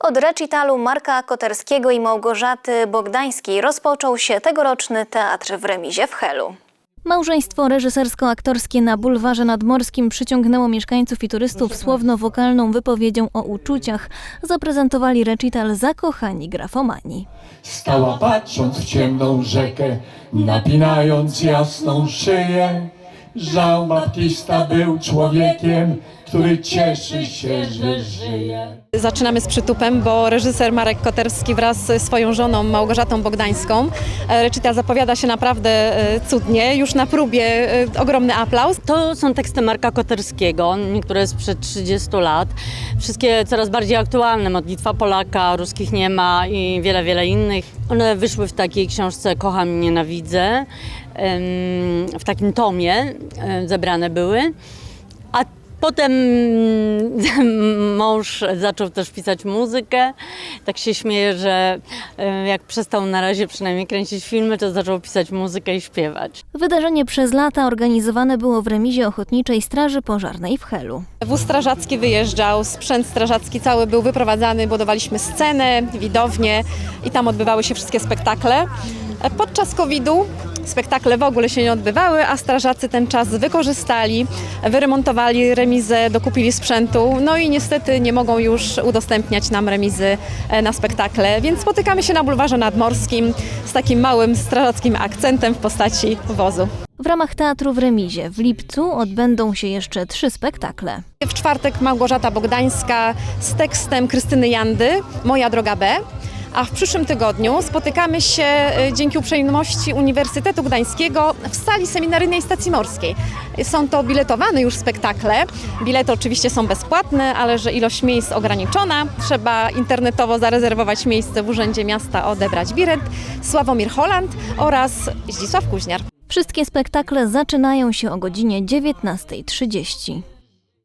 Od recitalu Marka Koterskiego i Małgorzaty Bogdańskiej rozpoczął się tegoroczny teatr w remizie w Helu. Małżeństwo reżysersko-aktorskie na bulwarze nadmorskim przyciągnęło mieszkańców i turystów słowno-wokalną wypowiedzią o uczuciach. Zaprezentowali recital Zakochani grafomani. Stała patrząc w ciemną rzekę, napinając jasną szyję. Jean Baptista był człowiekiem, który cieszy się, że żyje. Zaczynamy z przytupem, bo reżyser Marek Koterski wraz ze swoją żoną Małgorzatą Bogdańską. e, Recital zapowiada się naprawdę e, cudnie. Już na próbie e, ogromny aplauz. To są teksty Marka Koterskiego, niektóre sprzed 30 lat. Wszystkie coraz bardziej aktualne. Modlitwa Polaka, Ruskich nie ma i wiele, wiele innych. One wyszły w takiej książce Kocham i nienawidzę. W takim tomie zebrane były. A potem mąż zaczął też pisać muzykę. Tak się śmieję, że e, jak przestał na razie przynajmniej kręcić filmy, to zaczął pisać muzykę i śpiewać. Wydarzenie przez lata organizowane było w remizie Ochotniczej Straży Pożarnej w Helu. Wóz strażacki wyjeżdżał, sprzęt strażacki cały był wyprowadzany, budowaliśmy scenę, widownię i tam odbywały się wszystkie spektakle. E, Podczas COVID-u spektakle w ogóle się nie odbywały, a strażacy ten czas wykorzystali, wyremontowali remizę, dokupili sprzętu, no i niestety nie mogą już udostępniać nam remizy e, na spektakle, więc spotykamy się na bulwarze nadmorskim z takim małym strażackim akcentem w postaci wozu. W ramach teatru w remizie w lipcu odbędą się jeszcze trzy spektakle. W czwartek Małgorzata Bogdańska z tekstem Krystyny Jandy, Moja droga B. A w przyszłym tygodniu spotykamy się e, dzięki uprzejmości Uniwersytetu Gdańskiego w sali seminaryjnej Stacji Morskiej. Są to biletowane już spektakle. Bilety oczywiście są bezpłatne, ale że ilość miejsc ograniczona, trzeba internetowo zarezerwować miejsce w Urzędzie Miasta, odebrać bilet. Sławomir Holland oraz Zdzisław Kuźniar. Wszystkie spektakle zaczynają się o godzinie 19.30.